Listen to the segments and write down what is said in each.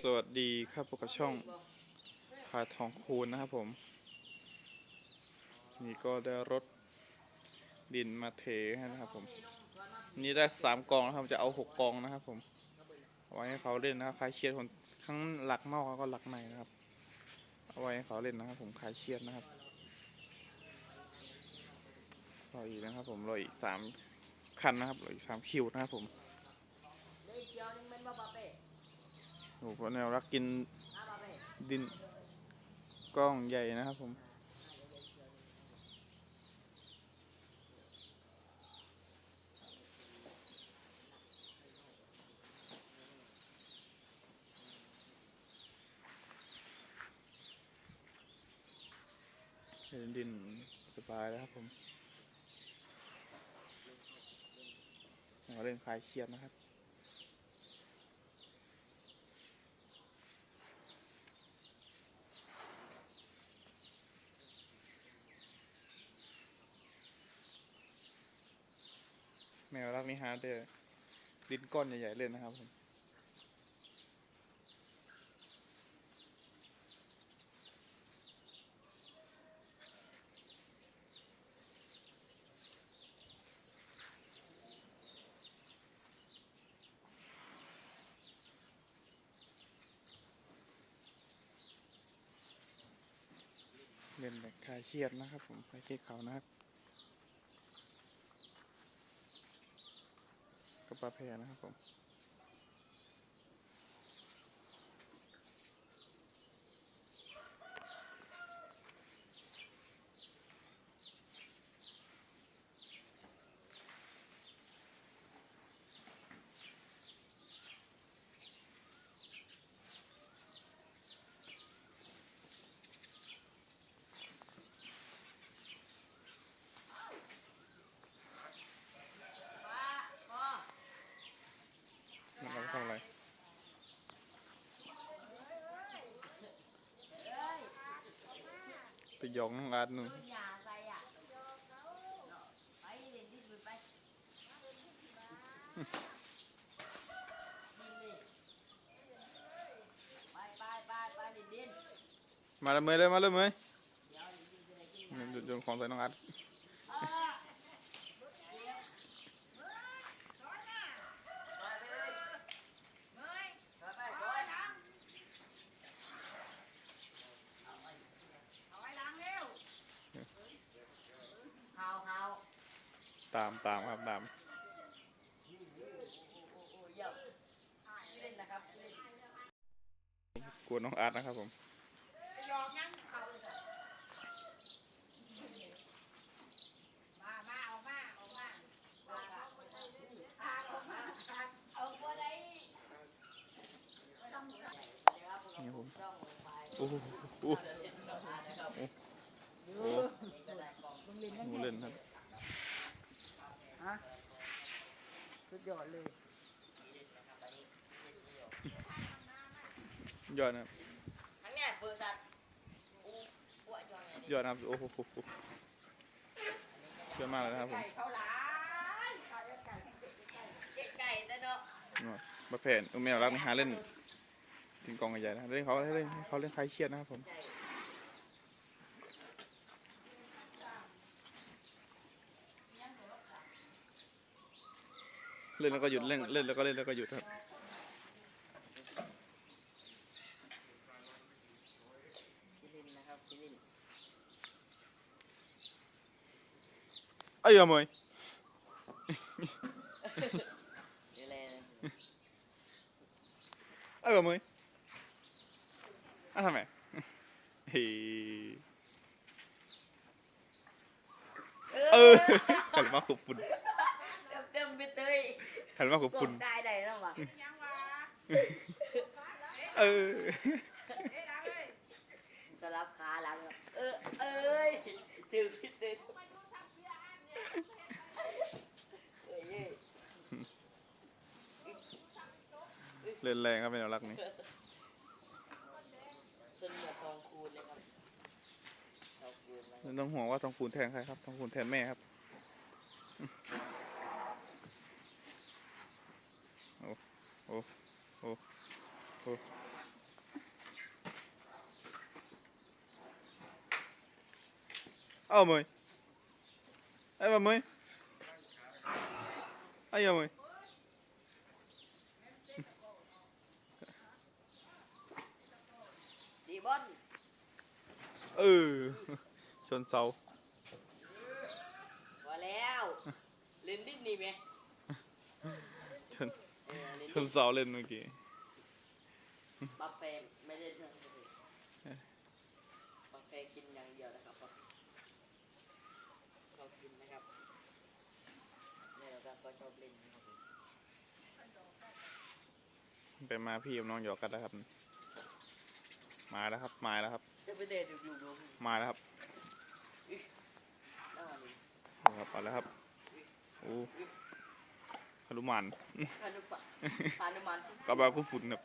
สวัสดีครับพบกับช่องพาทองคูณนะครับผม นี่ก็ได้รถดินมาเทให้นะครับผม นี่ได้สามกองนะครับจะเอาหกกองนะครับ ผมเอาไว้ให้เขาเล่นนะครับคลายเครียดคนทั้งหลักนอกแล้วก็หลักในนะครับ เอาไว้ให้เขาเล่นนะครับ ผมคลายเครียดนะครับรออีกนะครับผมรออีกสามคันนะครับรออีกสามคิวนะครับผม Lấy chiều nhưng mình bao bà bể โอ้โหแนวรักกินดินกล้องใหญ่นะครับผมเห็นดินสบายแล้วครับผมเล่นคลายเครียดนะครับ แมวรั กนี่ฮาร์ดเดอร์ดินก้อนใหญ่ๆเล่นนะครับผมเล่นแบบคลายเครียดนะครับผมคลายเครียดเขานะครับ กับปลาแพนะครับผม Ba Con มันเราทำอะไร Ơi ไป หยองน้องอาร์ตนู่น Tôi nhà tay à Bay đi đi đi bay Đi đi Bay bay bay bay đi đi มาเลยเมยเลยมาเลยเมย Dạo đi đi đi đi โยนโยนของใส่น้องอาร์ต ตามตามครับตาม giờ lên là gặp lên กวนน้องอาร์ตนะครับผม ở qua đây นี่ผมโอ้โหโอ้โหโอ้โห cái này còn หนูเล่นครับ ฮะสุดยอดเลยยอดนะครับทั้งเนี้ยเปิดสัตว์อู้ปวดยอดเลยยอดนะครับโอ้โหเยอะมากเลยนะครับผมไก่เขาหลายไก่ไก่เก็บไก่ได้เนาะนี่มาแผ่นเอาแมวรักนี่ฮาเล่นถึงกองใหญ่ๆนะเล่นเขาให้เล่นให้เขาเล่นคลายเครียดนะครับผม เล่นแล้วก็หยุดเล่นเล่นแล้วก็เล่นแล้วก็หยุดครับคิรินนะครับคิรินเอ้ยเอาเมยเดี๋ยวเลยเอ้ยเอาเมยอะทำไมเฮ้ยเออขันมาขอบคุณเต็ม เต็มไปเตยขันมาขอบกคุณดได้ได้แล้ววะเออสลับขาหลังอะเออเอ้ยตื่นพี่ตื่นเอ้ยเอ้ยเล่นแรงครับแมวรักนี่สนหมวกทองคูณเลยครับทองคูณนะไม่ต้องห่วงว่าทองคูณแทนใครครับทองคูณแทนแม่ครับ ô ô ô ô. Ơ mày Ê bà mày Ây da mày Đi bên Ừ. Chôn sâu. Vào leo. Lên đít nì mẹ. Chôn เมยดีบอลเออชนเสาพอแล้วเล่นดิ้นนี่ไหมชนเออเล่นชดิ้นนเสาเล่นเมื่อกี้บัฟเฟ่ไม่ได้เล่นบัฟเฟ่กินอย่างเดียวนะครับเรากินนะครับเนี่ยเราก็ชอบเล่นนะครับผมไปมาพี่กับน้องหยอกกันแล้วครับ มาแล้วครับ มาแล้วครับ จะไปเดทดูดูดูมาแล้วครับแล้วอันนี้เอาครับเอาแล้วครับโอ้ ฮนุมานพานุปะพานุมันกระบาคู่ฝุ่นครับ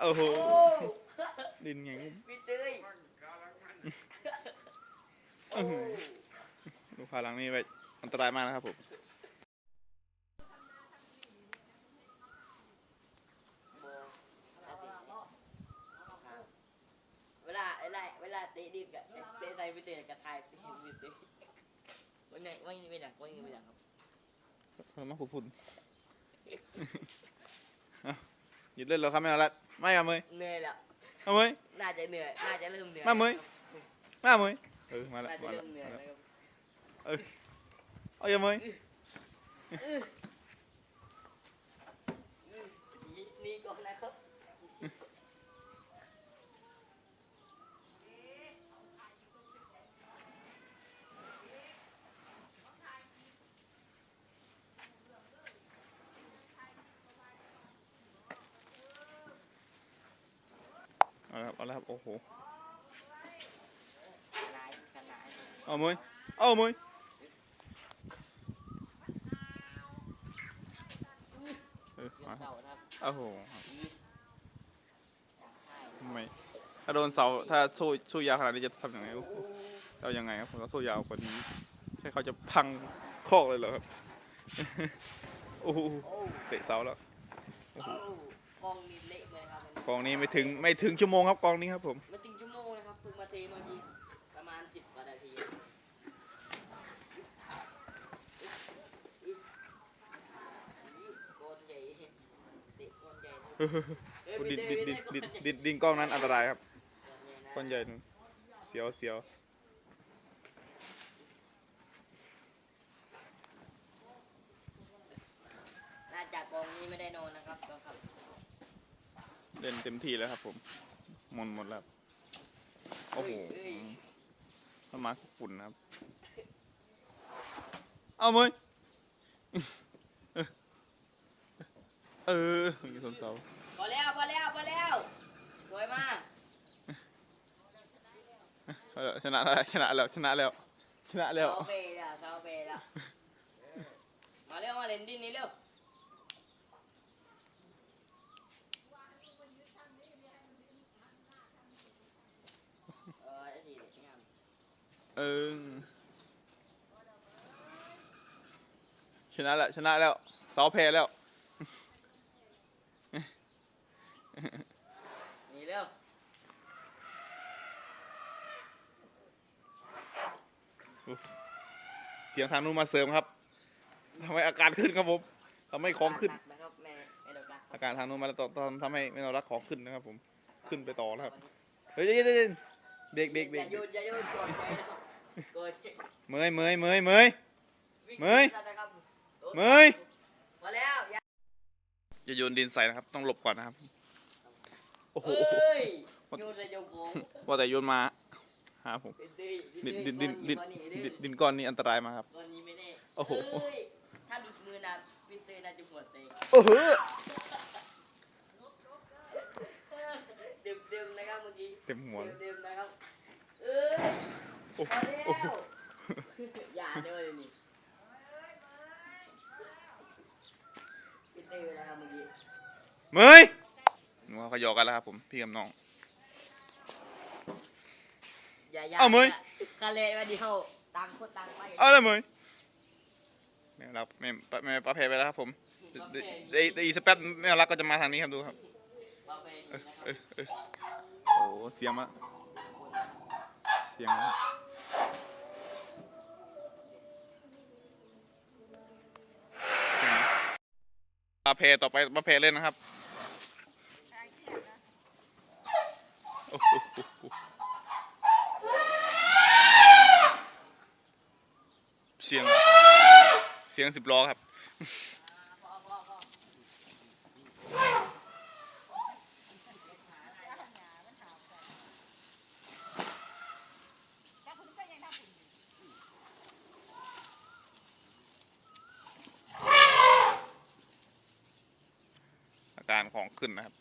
โอ้โหโอ้ดินไงงุ้มพี่เต้ยโอ้ดูพาหลังนี้ไปอันตรายมากนะครับผมโบเวลาเวลาเวลาเตะดินกับเตะใส่พี่เต้ยกับทายพี่พี่เต้ยวันนี้วันนี้ไม่ดักวันนี้ไม่ดักครับ พามาคู่ฝุ่นเอาหยุดเล่นแล้วครับไม่เอาละไม่เอาเมยเหนื่อยแล้วเอาเมยน่าจะเหนื่อยน่าจะเริ่มเหนื่อยมาเมยมาเมยเออมาแล้วน่าจะมาเริ่แล้วมเหนื่อยมาแล้แล้ววเออเอาอย่าเมยนี่ก่อนนะครับเอาละครับ ครับ โอ้โห เอามยเอามยเออมาโอ้โหทำไมถ้าโดนเสาถ้าสู้สู้ยาวขนาดนี้จะทำยังไงเอายังไงครับผมก็สู้ยาวกว่านี้ใช่เขาจะพังคอกเลยเหรอครับโอ้โหเตะเสาแล้วโอ้กองนี่เละเลยครับอัน กองนี้ไม่ถึงไม่ถึงชั่วโมงครับกองนี้ครับผมไม่ถึงชั่วโมงนะครับเพิ่งมาเทเมื่อกี้ประมาณสิบกว่านาทีโกนใหญ่เด็กโกนใหญ่เอ้ยดินไม่ดินไดินโกดินใหญ่ดินดินกล้องนั้นอันตรายครับโกก้อนนใหใหญ่ญ่นู่นเสียวเสียวน่าจะกองนี้ไม่ได้นอนนะครับก็ครับ เล่นเต็มที่แล้วครับผมหมดหมดแล้วครับโอ้โหถ้ามาฝุ่นนะครับ เอาเมยเออมีคนเสาพอแล้วพอแล้วพอแล้วสวยมากเออชนะแล้วชนะแล้วชนะแล้วชนะแล้วเซาเบย์แล้วเซาเบย์แล้วมาเร็วมาเล่นดินนี่เร็วเออได้ดีเลยงาม เออชนะแล้วชนะแล้วเสาแพ้แล้วนี่เร็วเสียงทางนู้นมาเสริมครับทำให้อาการขึ้นครับผมทำให้ของขึ้นหกนะครับแม่ไม่ดอกนะอาการทางนู้นมาแล้วตอนทำให้ไม่เรารักของขึ้นนะครับผมขึ้นไปต่อแล้วครับเฮ้ยเย็นเย็นเบรกเบรกเบรอกย่าโยนอย่าโยนกดไปนะครับกด เมยเมยเมยเมยวิ่งเมยนะครับเมย มาแล้วอย่าจะโยนดินใส่นะครับ ต้องหลบก่อนนะครับ โอ้โห เอ้ยโยนใส่โยงโกงว่าแต่โยนมาหาผมเป็นดื้อดินเป็นดินดินดินดินดินก้อนนี้อันตรายมากครับตอนนี้ไม่แน่โอ้โหเอ้ยถ้าหลุดมือนะวินเตอร์น่าจะหมดเลยโอ้โหเดิมเดิมๆนะครับเมื่อกี้เต็มหัวเลยเดิมๆนะครับ เอ้ย โอ้พอแล้โอ้โหวอย่าเด้อเลยนี่วินเตอร์นะครับเมื่อกี้เมยหนูเขาหยอกกันแล้วครับผมพี่กับน้อง อย่าอย่าเอาเมยคาเลวันนี้เขาตังคนตังไปเอาเลยเมยแม่รักแม่แม่ป้าแพ้ไปแล้วครับผมเดี๋ยวเดี๋ยวเดี๋ยวอีกสักแป๊บแม่รักก็จะมาทางนี้ครับดูครับว่าไปนี่นะครับเออเออโอ้โหเสียงมาเสียงนะครับเสียง เพต่อไปมาเพเล่นนะครับเสียงเสียงสิบล้อครับ อา การของขึ้นนะครับ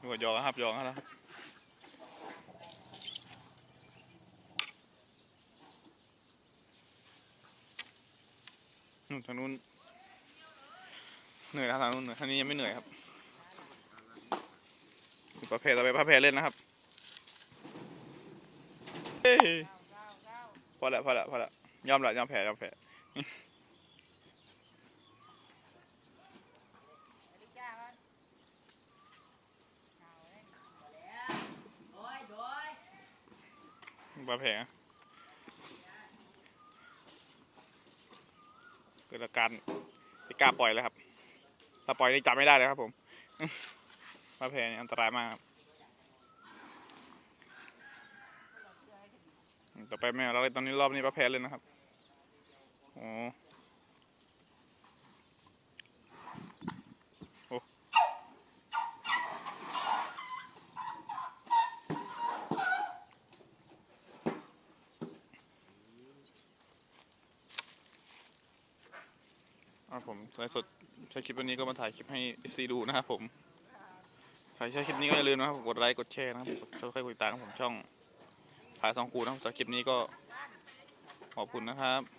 ดูว่ายองครับยองครับ ทางนู้นเหนื่อยแล้วทางนู้นเหนื่อยทางนี้ยังไม่เหนื่อยครับประเภทต่อไปประเภทเล่นนะครับเฮ้ยพอละพอละพอละยอมละยอมแพ้ยอมแพ้โอ้ยโดยประเภทนะเกิดอาการไม่กล้าปล่อยแล้วครับ ถ้าปล่อยนี่จับไม่ได้เลยครับ ผมประเภทนี่อันตรายมากครับต่อไปไม่เอาเลยตอนนี้รอบนี้ปลาเภทเลยนะครับโอ้โอ้ครับ ผมไลฟ์สดใช้คลิปวันนี้ก็มาถ่ายคลิปให้ซีดูนะครับผมใครใช้คลิปนี้ก็อย่าลืมนะครับกดไลค์กดแชร์นะครับกดช่วยกดติดตามผมช่องถ่ายสองคูนะครับสำหรับคลิปนี้ก็ขอบคุณนะครับ